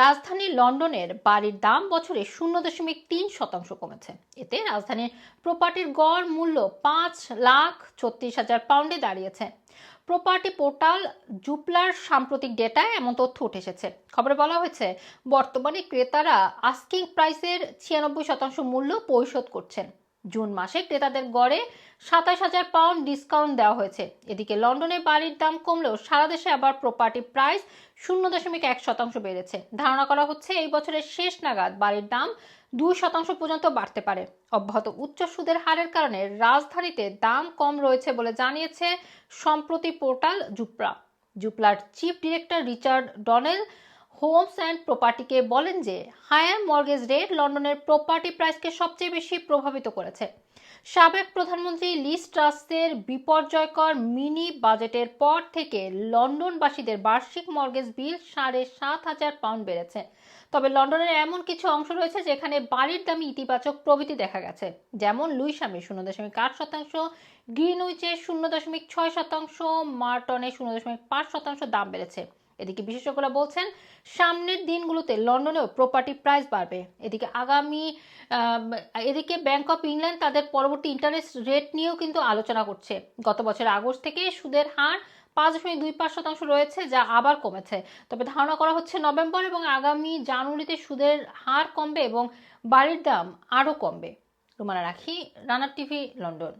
রাজধানী লন্ডনের বাড়ির দাম বছরে শূন্য দশমিক তিন শতাংশ কমেছে। এতে রাজধানীর প্রপার্টির গড় মূল্য পাঁচ লাখ ছত্রিশ হাজার পাউন্ডে দাঁড়িয়েছে। প্রপার্টি পোর্টাল জুপলার সাম্প্রতিক ডেটায় এমন তথ্য উঠে এসেছে। খবরে বলা হয়েছে, বর্তমানে ক্রেতারা আস্কিং প্রাইসের ছিয়ানব্বই শতাংশ মূল্য পরিশোধ করছেন। জুন মাসে ক্রেতাদের গড়ে সাতাশ হাজার পাউন্ড ডিসকাউন্ট দেওয়া হয়েছে। এদিকে লন্ডনে বাড়ির দাম কমলেও সারা দেশে আবার প্রপার্টি প্রাইস শূন্য দশমিক এক শতাংশ বেড়েছে। ধারণা করা হচ্ছে এই বছরের শেষ নাগাদ বাড়ির দাম দুই শতাংশ পর্যন্ত বাড়তে পারে। অব্যাহত উচ্চ সুদের হারের কারণে রাজধানীতে দাম কম রয়েছে বলে জানিয়েছে সম্প্রতি portal Zoopla জুপলার chief director Richard Donnell Homes and প্রপার্টিকে বলেন যে, হায়ার মর্গেজ রেট লন্ডনের প্রপার্টি প্রাইসকে সবচেয়ে বেশি প্রভাবিত করেছে। সাবেক প্রধানমন্ত্রী লিস ট্রাস্টের বিপর্যয়কর মিনি বাজেটের পর থেকে লন্ডনবাসীদের বার্ষিক মর্গেজ বিল সাড়ে সাত হাজার পাউন্ড বেড়েছে। তবে লন্ডনের এমন কিছু অংশ রয়েছে যেখানে বাড়ির দামে ইতিবাচক প্রবৃতি দেখা গেছে। যেমন লুইসামে শূন্য দশমিক আট শতাংশ গ্রিনউইচে শূন্য দশমিক ছয় শতাংশ মার্টনে শূন্য দশমিক পাঁচ শতাংশ দাম বেড়েছে। এদিকে বিশেষজ্ঞরা বলছেন, সামনের দিনগুলোতে লন্ডনেও প্রপার্টি প্রাইস বাড়বে। এদিকে আগামী এদিকে ব্যাংক অফ ইংল্যান্ড তাদের পরবর্তী ইন্টারেস্ট রেট নিয়েও কিন্তু আলোচনা করছে। গত বছর আগস্ট থেকে সুদের হার পাঁচ দশমিক দুই পাঁচ শতাংশ রয়েছে, যা আবার কমেছে। তবে ধারণা করা হচ্ছে নভেম্বর এবং আগামী জানুয়ারিতে সুদের হার কমবে এবং বাড়ির দাম আরও কমবে। রুমানা রাখি, রানার টিভি, লন্ডন।